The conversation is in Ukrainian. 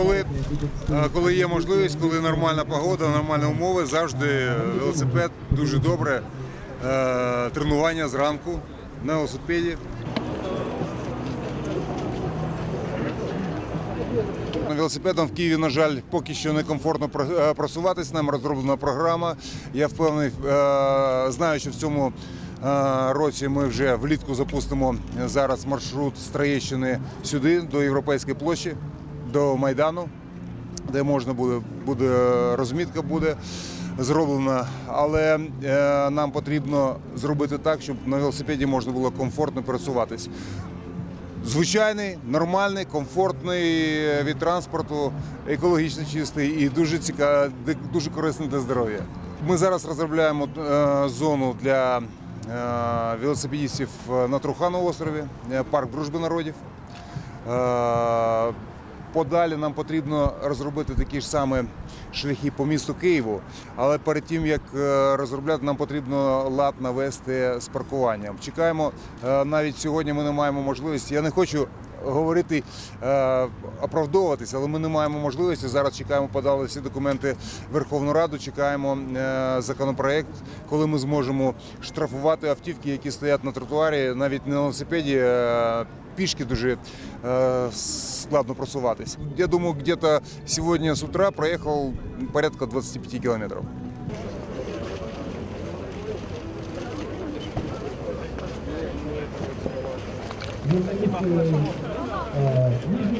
Е, Коли є можливість, коли нормальна погода, нормальні умови, завжди велосипед дуже добре. Е, Тренування зранку на велосипеді. Велосипедом в Києві, на жаль, поки що не комфортно про- е. Нам розроблена програма. Я впевнений, знаю, що в цьому році ми вже влітку запустимо зараз маршрут з Троєщини сюди, до Європейської площі, до Майдану, де можна буде, буде розмітка буде зроблена. Але е, нам потрібно зробити так, щоб на велосипеді можна було комфортно пересуватись. Звичайний, нормальний, комфортний від транспорту, екологічно чистий і дуже цікавий, дуже корисний для здоров'я. Ми зараз розробляємо е, зону для е, велосипедистів на Трухановому острові, е, парк дружби народів. Подалі нам потрібно розробити такі ж самі шляхи по місту Києву, але перед тим як е, розробляти, нам потрібно лад навести з паркуванням. Чекаємо е, навіть сьогодні. Ми не маємо можливості. Я не хочу говорити, е, оправдовуватися, але ми не маємо можливості. Зараз чекаємо, подали всі документи в Верховну Раду. Чекаємо е, законопроект, коли ми зможемо штрафувати автівки, які стоять на тротуарі, навіть не на велосипеді. е, Пішки дуже э, складно просуватись. Я думаю, где-то сегодня с утра проехал порядка 25 километров. Журналісти,